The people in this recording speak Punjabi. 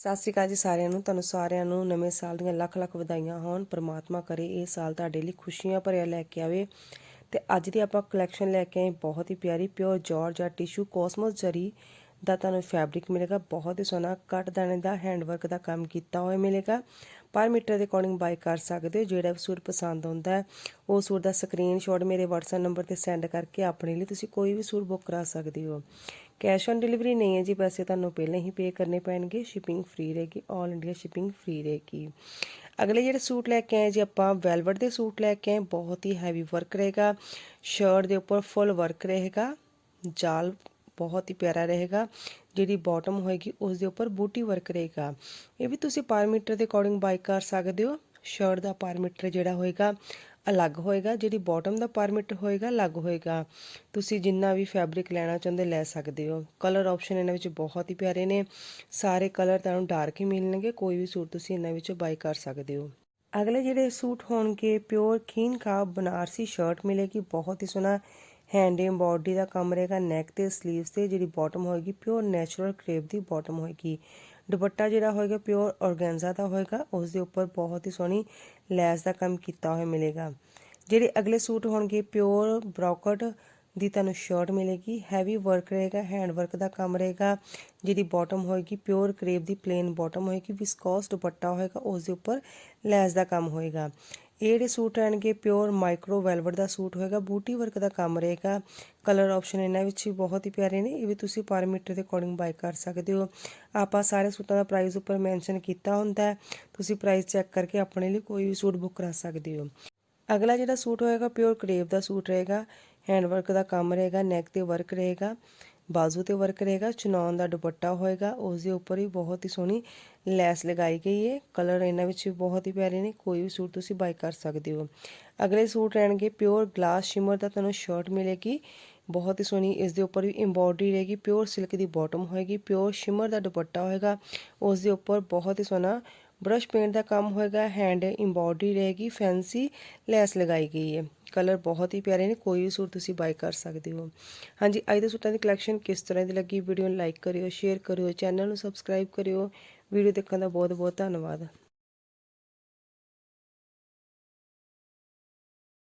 ਸਤਿ ਸ਼੍ਰੀ ਅਕਾਲ ਜੀ ਸਾਰਿਆਂ ਨੂੰ। ਤੁਹਾਨੂੰ ਸਾਰਿਆਂ ਨੂੰ ਨਵੇਂ ਸਾਲ ਦੀਆਂ ਲੱਖ ਲੱਖ ਵਧਾਈਆਂ ਹੋਣ। ਪ੍ਰਮਾਤਮਾ ਕਰੇ ਇਹ ਸਾਲ ਤੁਹਾਡੇ ਲਈ ਖੁਸ਼ੀਆਂ ਭਰਿਆ ਲੈ ਕੇ ਆਵੇ। ਤੇ ਅੱਜ ਦੀ ਆਪਾਂ ਕਲੈਕਸ਼ਨ ਲੈ ਕੇ ਆਏ ਬਹੁਤ ਹੀ ਪਿਆਰੀ ਪਿਓਰ ਜਾਰਜ ਟਿਸ਼ੂ ਕੋਸਮੋਸ ਜਰੀ ਦਾ ਤੁਹਾਨੂੰ ਫੈਬਰਿਕ ਮਿਲੇਗਾ। ਬਹੁਤ ਹੀ ਸੋਹਣਾ ਕੱਟ ਦਾਣੇ ਦਾ ਹੈਂਡਵਰਕ ਦਾ ਕੰਮ ਕੀਤਾ ਹੋਇਆ ਮਿਲੇਗਾ। ਪਰ ਮੀਟਰ ਦੇ ਅਕੋਰਡਿੰਗ ਬਾਈ ਕਰ ਸਕਦੇ ਹੋ। ਜਿਹੜਾ ਵੀ ਸੂਟ ਪਸੰਦ ਆਉਂਦਾ ਹੈ, ਉਹ ਸੂਟ ਦਾ ਸਕਰੀਨਸ਼ਾਟ ਮੇਰੇ WhatsApp ਨੰਬਰ ਤੇ ਸੈਂਡ ਕਰਕੇ ਆਪਣੇ ਲਈ ਤੁਸੀਂ ਕੋਈ ਵੀ ਸੂਟ ਬੁੱਕ ਕਰਾ ਸਕਦੇ ਹੋ। ਕੈਸ਼ ਔਨ ਡਿਲੀਵਰੀ ਨਹੀਂ ਹੈ ਜੀ ਪੈਸੇ ਤੁਹਾਨੂੰ ਪਹਿਲਾਂ ਹੀ ਪੇ ਕਰਨੇ ਪੈਣਗੇ ਸ਼ਿਪਿੰਗ ਫ੍ਰੀ ਰਹੇਗੀ 올 ਇੰਡੀਆ ਸ਼ਿਪਿੰਗ ਫ੍ਰੀ ਰਹੇਗੀ ਅਗਲੇ ਜਿਹੜੇ ਸੂਟ ਲੈ ਕੇ ਆਏ ਜੀ ਆਪਾਂ ਵੈਲਵਟ ਦੇ ਸੂਟ ਲੈ ਕੇ ਆਏ ਬਹੁਤ ਹੀ ਹੈਵੀ ਵਰਕ ਰਹੇਗਾ ਸ਼ਰਟ ਦੇ ਉੱਪਰ ਫੁੱਲ ਵਰਕ ਰਹੇਗਾ ਜਾਲ ਬਹੁਤ ਹੀ ਪਿਆਰਾ ਰਹੇਗਾ ਜਿਹੜੀ ਬਾਟਮ ਹੋਏਗੀ ਉਸ ਦੇ ਉੱਪਰ ਬੂਟੀ ਵਰਕ ਰਹੇਗਾ ਇਹ ਵੀ ਤੁਸੀਂ ਪਰ ਮੀਟਰ ਦੇ ਅਕੋਰਡਿੰਗ ਬਾਈ ਕਰ ਸਕਦੇ ਹੋ ਸ਼ਰਟ ਦਾ ਪਰ ਮੀਟਰ ਜਿਹੜਾ ਹੋਏਗਾ, ਅਲੱਗ ਹੋਏਗਾ ਜਿਹੜੀ ਬਾਟਮ ਦਾ ਪਰ ਮੀਟਰ ਹੋਏਗਾ, ਅਲੱਗ ਹੋਏਗਾ। ਤੁਸੀਂ ਜਿੰਨਾ ਵੀ ਫੈਬਰਿਕ ਲੈਣਾ ਚਾਹੁੰਦੇ ਲੈ ਸਕਦੇ ਹੋ। ਕਲਰ ਆਪਸ਼ਨ ਇਹਨਾਂ ਵਿੱਚ ਬਹੁਤ ਹੀ ਪਿਆਰੇ ਨੇ। ਸਾਰੇ ਕਲਰ ਤੁਹਾਨੂੰ ਡਾਰਕ ਹੀ ਮਿਲਣਗੇ, ਕੋਈ ਵੀ ਸੂਟ ਤੁਸੀਂ ਇਹਨਾਂ ਵਿੱਚੋਂ ਬਾਈ ਕਰ ਸਕਦੇ ਹੋ। ਅਗਲੇ ਜਿਹੜੇ ਸੂਟ ਹੋਣਗੇ ਪਿਓਰ ਖੀਨ ਕਾਬ ਬਨਾਰਸੀ ਸ਼ਰਟ ਮਿਲੇਗੀ, ਬਹੁਤ ਹੀ ਸੋਹਣਾ ਹੈਂਡ ਐਮਬੋਡੀ ਦਾ ਕੰਮ ਰਹੇਗਾ ਨੈਕ ਤੇ 슬ੀਵਸ ਤੇ, ਜਿਹੜੀ ਬਾਟਮ ਹੋਏਗੀ ਪਿਓਰ ਨੈਚੁਰਲ ਕਰੇਪ ਦੀ ਬਾਟਮ ਹੋਏਗੀ। ਦੁਪੱਟਾ ਜਿਹੜਾ ਹੋਏਗਾ ਪਿਓਰ ਔਰਗੈਂਜ਼ਾ ਦਾ ਹੋਏਗਾ ਉਸ ਦੇ ਉੱਪਰ ਬਹੁਤ ਹੀ ਸੋਹਣੀ ਲੈਸ ਦਾ ਕੰਮ ਕੀਤਾ ਹੋਇਆ ਮਿਲੇਗਾ। ਜਿਹੜੇ ਅਗਲੇ ਸੂਟ ਹੋਣਗੇ ਪਿਓਰ ਬ੍ਰੋਕਟ ਦੀ ਤੁਹਾਨੂੰ ਸ਼ਰਟ ਮਿਲੇਗੀ ਹੈਵੀ ਵਰਕ ਰਹੇਗਾ ਹੈਂਡ ਵਰਕ ਦਾ ਕੰਮ ਰਹੇਗਾ, ਜਿਹਦੀ ਬਾਟਮ ਹੋਏਗੀ ਪਿਓਰ ਕਰੇਪ ਦੀ ਪਲੇਨ ਬਾਟਮ ਹੋਏਗੀ ਵਿਸਕੋਸ ਦੁਪੱਟਾ ਹੋਏਗਾ ਉਸ ਦੇ ਉੱਪਰ ਲੈਸ ਦਾ ਕੰਮ ਹੋਏਗਾ। ਇਹ ਜਿਹੜੇ ਸੂਟ ਰਹਿਣਗੇ ਪਿਓਰ ਮਾਈਕਰੋ ਵੈਲਵਟ ਦਾ ਸੂਟ ਹੋਏਗਾ ਬੂਟੀ ਵਰਕ ਦਾ ਕੰਮ ਰਹੇਗਾ। ਕਲਰ ਆਪਸ਼ਨ ਇਹਨਾਂ ਵਿੱਚ ਵੀ ਬਹੁਤ ਹੀ ਪਿਆਰੇ ਨੇ, ਇਹ ਵੀ ਤੁਸੀਂ ਪਰ ਮੀਟਰ ਦੇ ਅਕੋਰਡਿੰਗ ਬਾਈ ਕਰ ਸਕਦੇ ਹੋ। ਆਪਾਂ ਸਾਰੇ ਸੂਟਾਂ ਦਾ ਪ੍ਰਾਈਸ ਉੱਪਰ ਮੈਂਸ਼ਨ ਕੀਤਾ ਹੁੰਦਾ ਹੈ, ਤੁਸੀਂ ਪ੍ਰਾਈਸ ਚੈੱਕ ਕਰਕੇ ਆਪਣੇ ਲਈ ਕੋਈ ਵੀ ਸੂਟ ਬੁੱਕ ਕਰਾ ਸਕਦੇ ਹੋ। ਅਗਲਾ ਜਿਹੜਾ ਸੂਟ ਹੋਏਗਾ ਪਿਓਰ ਕਰੇਪ ਦਾ ਸੂਟ ਰਹੇਗਾ ਹੈਂਡ ਵਰਕ ਦਾ ਕੰਮ ਰਹੇਗਾ ਨੈਕ ਤੇ ਵਰਕ ਰਹੇਗਾ। ਬਾਜ਼ੂ ਤੇ ਵਰਕ ਰਹੇਗਾ ਚੁਨੌਨ ਦਾ ਦੁਪੱਟਾ ਹੋਏਗਾ ਉਸ ਦੇ ਉੱਪਰ ਵੀ ਬਹੁਤ ਹੀ ਸੋਹਣੀ ਲੈਸ ਲਗਾਈ ਗਈ ਹੈ ਕਲਰ ਇਹਨਾਂ ਵਿੱਚ ਵੀ ਬਹੁਤ ਹੀ ਪਿਆਰੇ ਨੇ, ਕੋਈ ਵੀ ਸੂਟ ਤੁਸੀਂ ਬਾਈ ਕਰ ਸਕਦੇ ਹੋ। ਅਗਲੇ ਸੂਟ ਰਹਿਣਗੇ ਪਿਓਰ ਗਲਾਸ ਸ਼ਿਮਰ ਦਾ, ਤੁਹਾਨੂੰ ਸ਼ਰਟ ਮਿਲੇਗੀ, ਬਹੁਤ ਹੀ ਸੋਹਣੀ ਇਸ ਦੇ ਉੱਪਰ ਵੀ ਐਮਬੋਡਰੀ ਰਹੇਗੀ, ਪਿਓਰ ਸਿਲਕ ਦੀ ਬਾਟਮ ਹੋਏਗੀ, ਪਿਓਰ ਸ਼ਿਮਰ ਦਾ ਦੁਪੱਟਾ ਹੋਏਗਾ ਉਸ ਦੇ ਉੱਪਰ ਬਹੁਤ ਹੀ ਸੋਹਣਾ ਬ੍ਰਸ਼ ਪੇਂਟ ਦਾ ਕੰਮ ਹੋਏਗਾ, ਹੈਂਡ ਐਮਬੋਡਰੀ ਰਹੇਗੀ ਫੈਂਸੀ ਲੈਸ ਲਗਾਈ ਗਈ ਹੈ। ਕਲਰ ਬਹੁਤ ਹੀ ਪਿਆਰੇ ਨੇ, ਕੋਈ ਵੀ ਸੂਟ ਤੁਸੀਂ ਬਾਈ ਕਰ ਸਕਦੇ ਹੋ। ਹਾਂਜੀ, ਅੱਜ ਦੇ ਸੂਟਾਂ ਦੀ ਕਲੈਕਸ਼ਨ ਕਿਸ ਤਰ੍ਹਾਂ ਦੀ ਲੱਗੀ? ਵੀਡੀਓ ਨੂੰ ਲਾਈਕ ਕਰਿਓ ਸ਼ੇਅਰ ਕਰਿਓ ਚੈਨਲ ਨੂੰ ਸਬਸਕ੍ਰਾਈਬ ਕਰਿਓ। ਵੀਡੀਓ ਦੇਖਣ ਦਾ ਬਹੁਤ ਬਹੁਤ ਧੰਨਵਾਦ।